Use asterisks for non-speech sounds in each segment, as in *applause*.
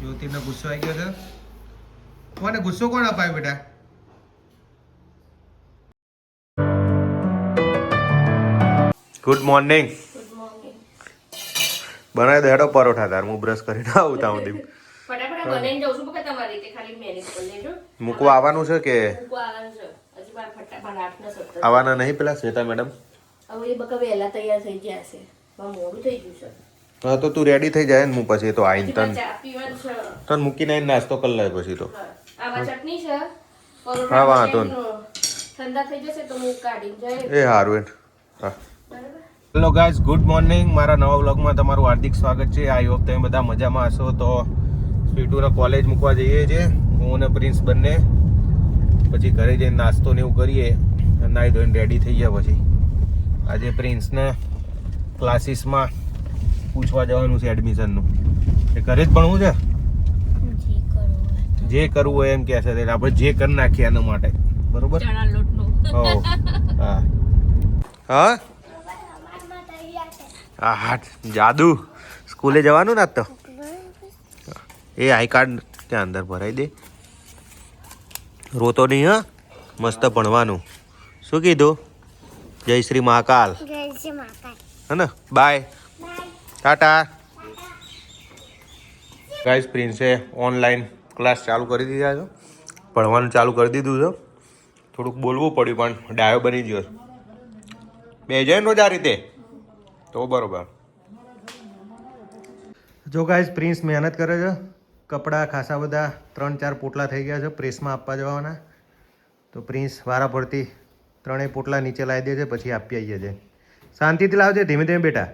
જ્યોતિને ગુસ્સો આવી ગયો છે. કોને ગુસ્સો કોણ અપાયો બેટા? ગુડ મોર્નિંગ બનાવી દે હેડો પરોઠા તાર. હું બ્રશ કરીને આવું ત્યાં સુધી ફટાફટ બનાવીને જાઉં છું બકા તમારી રીતે. ખાલી મેનેજ કરી લેજો. મૂકવા આવવાનું છે કે? આવવાનું છે. હજી બાર ફટાફટ આઠના સત્તર આવવાના નહીં પેલા શ્વેતા મેડમ? હવે એ બકા વહેલા તૈયાર થઈ ગયા છે. મોડું થઈ ગયું છે. હા તો તું રેડી થઈ જાય ને હું પછી તો આવીને તન. તન મૂકીને આવીને નાસ્તો કરી લે પછી તો. આમાં ચટણી છે. હા, વાંધો ઠંડા થઈ જશે તો હું કાઢી જાય એ સારું એન હા. હેલો ગાઈઝ ગુડ મોર્નિંગ મારા નવા વ્લોગમાં તમારું હાર્દિક સ્વાગત છે. આઈ હોપ તમે બધા મજામાં હશો તો સ્વીટુને કોલેજ મૂકવા જઈએ છીએ હું અને પ્રિન્સ બંને. પછી ઘરે જઈને નાસ્તો ને એવું કરીએ. નાહી ધોઈને રેડી થઈ ગયા પછી. આજે પ્રિન્સને ક્લાસીસમાં પૂછવા જવાનું છે એડમિશનનું. એ ઘરે જ ભણવું છે? જે કરવું હોય એમ કહે છે આપણે જે કરી નાખીએ એના માટે. બરોબર? હા હા. હા? હા જાદુ. સ્કૂલે જવાનું ને તો? એ આઈ કાર્ડ ત્યાં અંદર ભરાઈ દે. રોતો નહીં હા? મસ્ત ભણવાનું. શું કીધું? જય શ્રી મહાકાલ. હે ને? બાય. ટાટા. ગાઈસ, પ્રિન્સે ઓનલાઈન ક્લાસ ચાલુ કરી દીધા છે. ભણવાનું ચાલુ કરી દીધું છે. થોડુંક બોલવું પડ્યું, પણ ડાયો બની ગયો બે જાય ને રોજ આ રીતે? તો બરોબર. જો ગાઈઝ પ્રિન્સ મહેનત કરે છે. કપડાં ખાસા બધા ત્રણ ચાર પોટલા થઈ ગયા છે પ્રેસમાં આપવા જવાના. તો પ્રિન્સ વારા પડતી ત્રણેય પોટલા નીચે લાવી દે છે, પછી આપી આવીએ છે. શાંતિથી લાવજે, ધીમે ધીમે બેટા.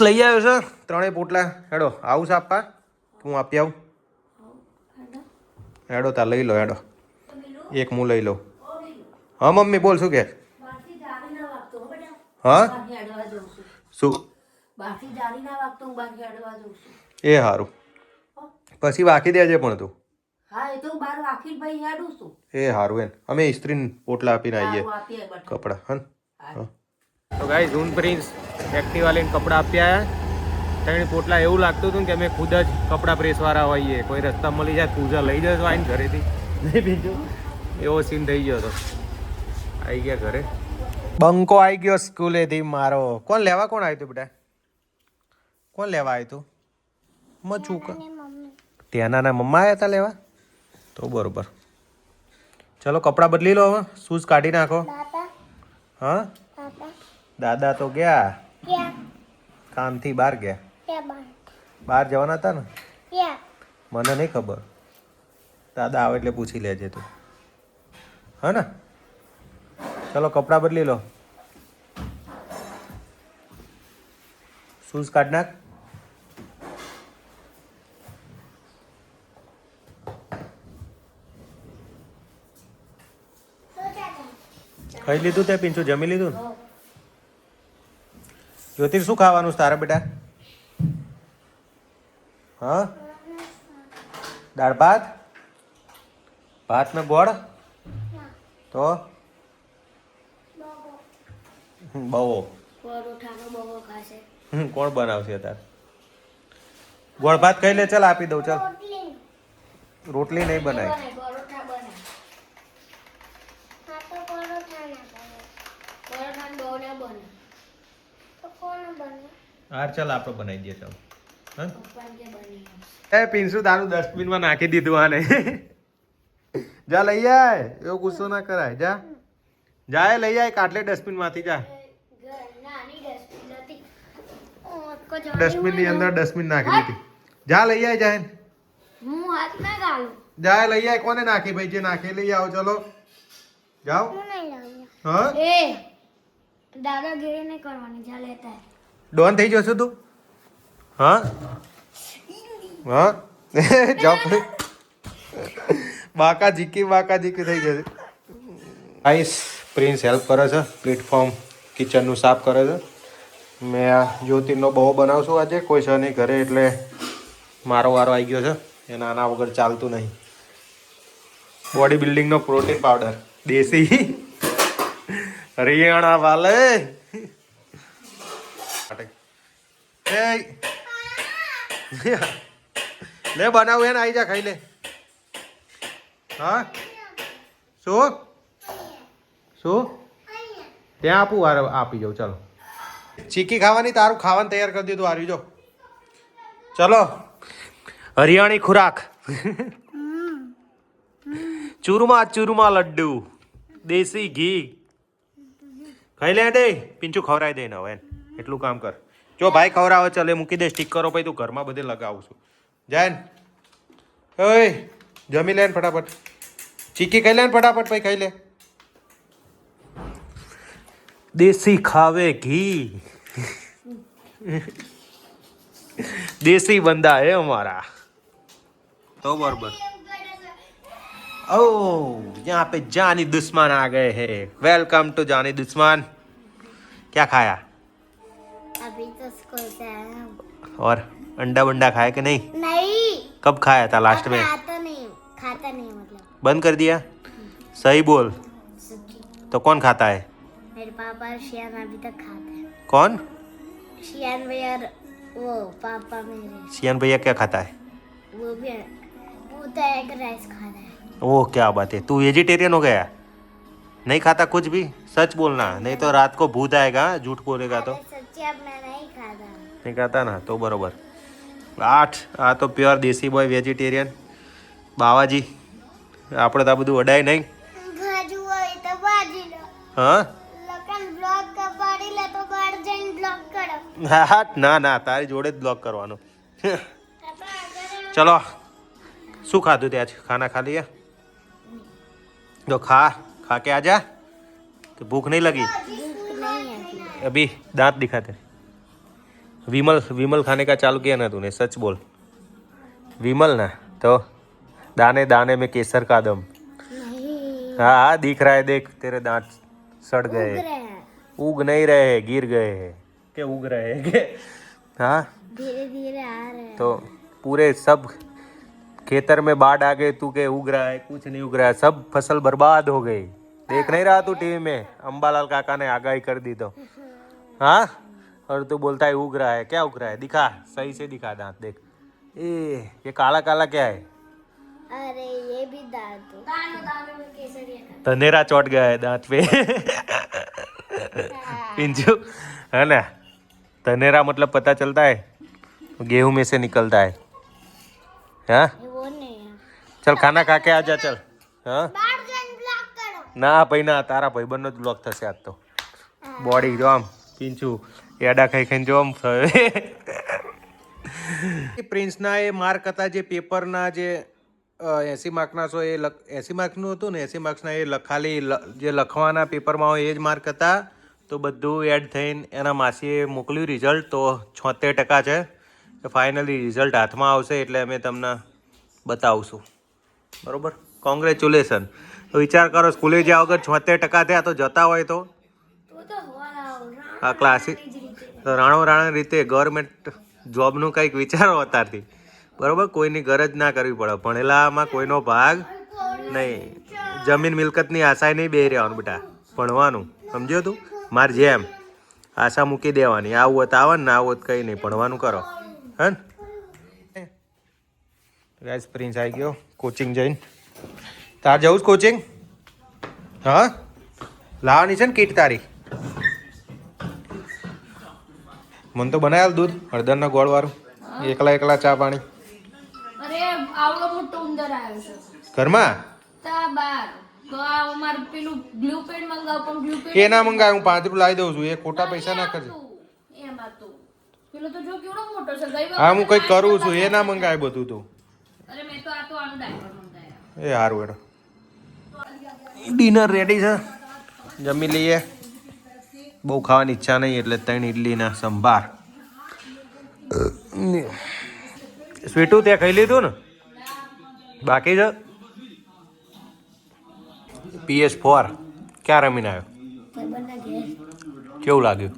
લઈ આવ્યો છે. ત્રણેય પોટલા. હેડો, આવું છે આપવા? હું આપી આવું? હેડો, તાર લઈ લો, હેડો. એક હું લઈ લઉં. હા, મમ્મી, બોલ, શું કે? હા? શું? એ સારું પછી વાકી દેજે પણ તું. એ સારું એમ. અમે ઇસ્ત્રી પોટલા આપીને આવીએ. કપડાં હા. તો ગાઈ ઝૂન પ્રિન્સ એક્ટિવા લઈને કપડાં આપ્યા ત્રણ પોટલા એવું લાગતું હતું ને કે અમે ખુદ જ કપડાં પ્રેસવાળા હોઈએ. કોઈ રસ્તા મળી જાય પૂજા લઈ જશો આવીને ઘરેથી. બીજું? એવો સીન થઈ ગયો હતો. આવી ગયા ઘરે. બંકો આવી ગયો સ્કૂલેથી મારો. કોણ લેવા કોણ આવ્યું હતું બેટા? કોણ લેવા આવ્યું તું? મચુકા ત્યાંના મમ્મા. આવ્યા હતા લેવા? તો બરોબર. ચલો કપડાં બદલી લો હવે. શૂઝ કાઢી નાખો. હા? દાદા તો ગયા? કામથી બહાર ગયા? બહાર? જવાના હતા ને? મને નહીં ખબર. દાદા આવે એટલે પૂછી લેજે તું. હા ને? ચલો કપડાં બદલી લો. શૂઝ કાઢ નાખ. ખાઈ લીધું તે પીંછું જમી લીધું ને? જ્યોતિર શું ખાવાનું છે તારા બેટા? હા? દાળ ભાત? ભાત ને ગોળ? તો? બહુ. બહુ હમ, કોણ બનાવશે તાર ગોળ ભાત કઈ લે ચાલ આપી દઉં ચાલ. રોટલી. નહીં બનાય. પરોઠા બને. હાર ચાલ આપણે બનાવી દઈએ ચાલ. એ પિન્સુ તારું ડસ્ટબિનમાં નાખી દીધું આને. જા લઈ આય. એવો ગુસ્સો ના કરાય. જા. જાય લઈ આય કાટલે ડસ્ટબિનમાંથી જા. ડસ્ટબિનની અંદર ડસ્ટબિન નાખી દીધી. જા લઈ આય જાય હું હાથ ના ગાલું જાય લઈ આય. કોને નાખી ભાઈ? જે નાખી લઈ આવો ચલો. જાઓ. હા એ દાદાગીરી નહીં કરવાની જા લેતા ડોન થઈ જશો તું? હા? હા? *laughs* જોબ બાકા જીકી બાકા જીકી થઈ જશે. આઈસ પ્રિન્સ હેલ્પ કરે છે પ્લેટફોર્મ કિચનનું સાફ કરે છે. મેં આ જ્યોતિનો બહુ બનાવશું આજે, કોઈ છે નહીં ઘરે, એટલે મારો વારો આવી ગયો છે. એના આના વગર ચાલતું નહીં. બોડી બિલ્ડિંગનો પ્રોટીન પાવડર દેશી. *laughs* હરિયાણા વાલે. એ લે, બનાવું એને આવી જા, ખાઈ લે. હા? શું? શું? ત્યાં આપું વાર આપી જાઉં ચાલો. ચીકી ખાવાની, તારું ખાવાનું તૈયાર કરી દીધું આવી જો. ચલો. હરિયાણી ખોરાક. ચૂરમા ચૂરમા લડ્ડુ. દેશી ઘી. ખાઈ લે દે પીંચું ખવડાવી દે ને હવે. એટલું કામ કર જો ભાઈ ખવડાવે ચાલે મૂકી દે સ્ટીકરો પછી તું ઘરમાં બધે લગાવું છું જાય ને ઓય જમી લે ને ફટાફટ ચીકી ખાઈ લે ને ફટાફટ પછી ખાઈ લે દેશી ખાવે ઘી देसी बंदा है हमारा तो बराबर ओ यहाँ पे जानी दुश्मन आ गए हैं वेलकम टू जानी दुश्मन क्या खाया अभी तो स्कूल से आया हूँ। और अंडा वंडा खाया कि नहीं? नहीं। कब खाया था लास्ट में? खाता नहीं खाता नहीं मतलब। बंद कर दिया? सही बोल। तो कौन खाता है? मेरे पापा और शियान अभी तक खाते हैं। कौन? शियान भैया और वो पापा मेरे। शियान भैया क्या खाता है? वो भी वो तो एग राइस खा रहा है। वो क्या बात है। तू वेजिटेरियन हो गया? नहीं खाता कुछ भी? सच बोलना नहीं तो रात को भूत आएगा झूठ बोलेगा तो। નહીં ખાતા ને? તો બરોબર. આઠ આ તો પ્યોર દેશી બોય વેજીટેરિયન બાવાજી આપણે તો આ બધું વડાય નહીં. હા? ના ના તારી જોડે જ બ્લોક કરવાનો. ચલો શું ખાધું ત્યાં ખાના ખા લઈએ જો ખા ખા કે આજા? કે ભૂખ નહીં લગી? अभी दांत दिखाते विमल विमल खाने का चालू किया ना तूने सच बोल। विमल ना तो दाने दाने में केसर का दम। हाँ हाँ दिख रहा है देख तेरे दांत सड़ गए उग नहीं रहे हैं गिर गए हैं। के उग रहे हैं के? हाँ। धीरे धीरे आ रहे तो पूरे सब खेतर में बाढ़ आ गई तू के उग रहा है कुछ नहीं उग रहा है। सब फ़सल बर्बाद हो गई। देख नहीं रहा तू टीवी में? अम्बालाल काका ने आगाही कर दी तो। हाँ और तू बोलता है उग रहा है क्या उग रहा है दिखा सही से दिखा दांत देख ए ये काला काला क्या है अरे ये भी दांत दानो दानो में केसरिया तनेरा चौट गया है दांत पे पिंजू है ना तनेरा मतलब पता चलता है गेहूं में से निकलता है हाँ ये वो नहीं है चल खाना खा के आ जा चल હા बार जन ब्लॉक करो ના ભાઈ ના તારા ભાઈબંધનો જ બ્લોક થશે આજ તો બોડી જો આમ પીંચું એડા ખાઈ ખાઈને જો આમ થયો પ્રિન્સના એ માર્ક હતા જે પેપરના જે એસી માર્કના છો એ એસી માર્કનું હતું ને, એસી માર્ક્સના એ લખાલી જે લખવાના પેપરમાં હોય એ જ માર્ક હતા. તો બધું એડ થઈને એના માસીએ મોકલ્યું રિઝલ્ટ તો છોતેર ટકા છે. ફાઇનલી રિઝલ્ટ હાથમાં આવશે એટલે અમે તમને બતાવશું. બરાબર? કોંગ્રેચ્યુલેશન. તો વિચાર કરો, સ્કૂલે જ્યાં વગર છોતેર ટકા થયા તો જતા હોય તો. આ ક્લાસિક તો રાણો રાણા રીતે ગવર્મેન્ટ જોબનું કંઈક વિચારો અત્યારથી. બરાબર? કોઈની ગરજ ના કરવી પડે. ભણેલામાં કોઈનો ભાગ નહીં. જમીન મિલકતની આશાએ નહીં બે રહેવાનું બેટા. ભણવાનું. સમજ્યો તું? માર જેમ. આશા મૂકી દેવાની. આવું હોત આવે ને આવું કંઈ નહીં. ભણવાનું કરો. હે ને? ગાઈસ પ્રિન્સ આવી ગયો. કોચિંગ જઈને. તાર જવું જ કોચિંગ હા? લાવવાની છે ને કીટ તારી. મને તો બનાવેલ દૂધ હળદરના ગોળવાળું. એકલા એકલા ચા પાણી. અરે આવડો મોટો ઉંદર આવ્યો છે. ઘરમાં? તા બાર. તો આ પેલું મંગાવ પણ હું પાંચ રૂપિયા લાવી દઉં છું. એ ખોટા પૈસા ના કરજે એમાં તો. પેલો તો જો કેવડો મોટો છે. ગઈ હા હું કંઈક કરું છું. એ ના મંગાય બધું તું. અરે મેં તો આ તો આનું ડાયપર મંગાયા. એ સારું એડો ડિનર રેડી છે. જમી લઈએ. બહુ ખાવાની ઈચ્છા નહીં એટલે ત્રણ ઇડલીના સંભાર. સ્વીટું ત્યાં ખાઈ લીધું ને? બાકી છે? PS four. ક્યાં રમીને આવ્યો? કેવું લાગ્યું?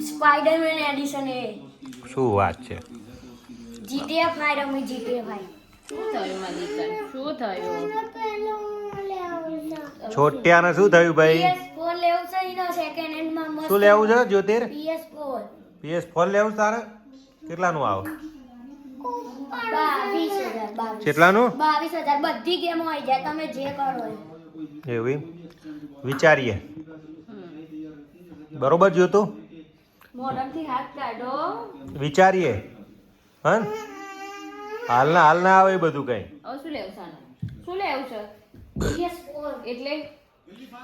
સ્પાઈડરમેન એડિશન એ. શું વાત છે? જીટીએ ફાઈ રમી જીટીએ ફાઈ શું થયું છોટિયાને શું થયું ભાઈ PS4 લેવું છે એનો સેકન્ડ હેન્ડમાં મસ્ત શું લેવું છે? જ્યોતિર? PS4 પીએસ ફોર લેવું તારે? કેટલાનું આવે? બાવીસ બાવીસ. કેટલાનું બાવીસ હજાર. બધી ગેમ આવી જાય તમે જે કરો એવી? વિચારીએ. બરોબર જોતું મોઢમથી હાથ કાઢો. વિચારીએ. હા હાલના હાલ ના આવે એ બધું કઈ. હવે શું લેવું છે શું લેવું છે? એટલે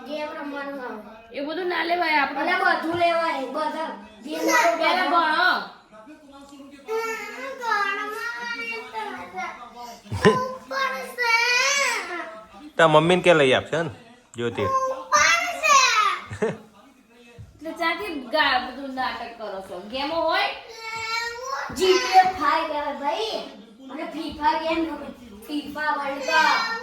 ગેમ રમવાનું આવે એ બધું ના લેવાય આપણે બધું લેવાય બધા ગેમ વાળું ભણો. તા મમ્મીને કે લઈ આપશે ને જ્યોતિ. એટલે ગા- બધું નાટક કરો છો. ગેમો હોય? 5 કહેવાય ભાઈ. અને FIFA game FIFA World Cup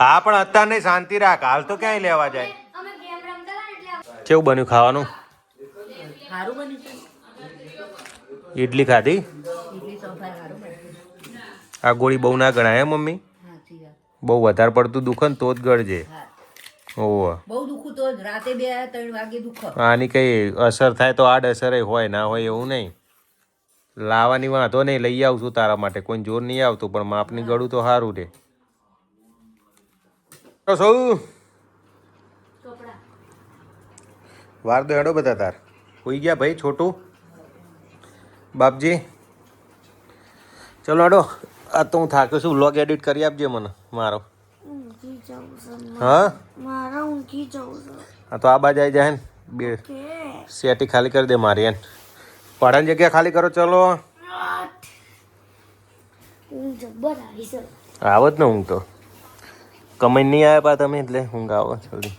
હા, પણ અત્યારે શાંતિ રાખ. હાલ તો ક્યાંય લેવા જાય? કેવું બન્યું ખાવાનું? ઇડલી ખાધી? આ ગોળી બહુ ના ગણાય મમ્મી? બહુ વધારે પડતું દુખે ને તો જ ગળજે. આની કઈ અસર થાય તો આડ અસર હોય, ના હોય એવું નહીં. લાવવાની વાંધો નહીં, લઈ આવશું તારા માટે. કોઈ જોર નહીં આવતું, પણ માપની ગળું તો સારું રે. તો સૌ કપડા. વાર તો હેડો બધા તાર. હોઈ ગયા ભાઈ છોટું. બાપજી. ચલો હેડો. આ તો હું થાક્યો છું. વ્લોગ એડિટ કરી આપજે મને મારો. હા હા? મારા ઊંઘી જવું છે. આ તો આ બાજુ આવી જાય ને. બે સેટી ખાલી કરી દે મારી એન પાડાની જગ્યા ખાલી કરો ચલો. આવત ને ઊંઘ તો. કમાઈ નહીં આવ્યા પા તમે એટલે ઊંઘ આવો જલ્દી.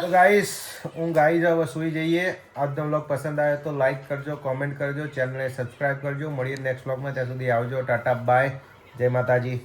તો ગાઈસ ઊંઘ આવી જાવ સુઈ જઈએ. આજનો વ્લોગ પસંદ આવે તો લાઈક કરજો કોમેન્ટ કરજો ચેનલને સબસ્ક્રાઈબ કરજો. મળીએ નેક્સ્ટ વ્લોગમાં ત્યાં સુધી આવજો. ટાટા બાય જય માતાજી.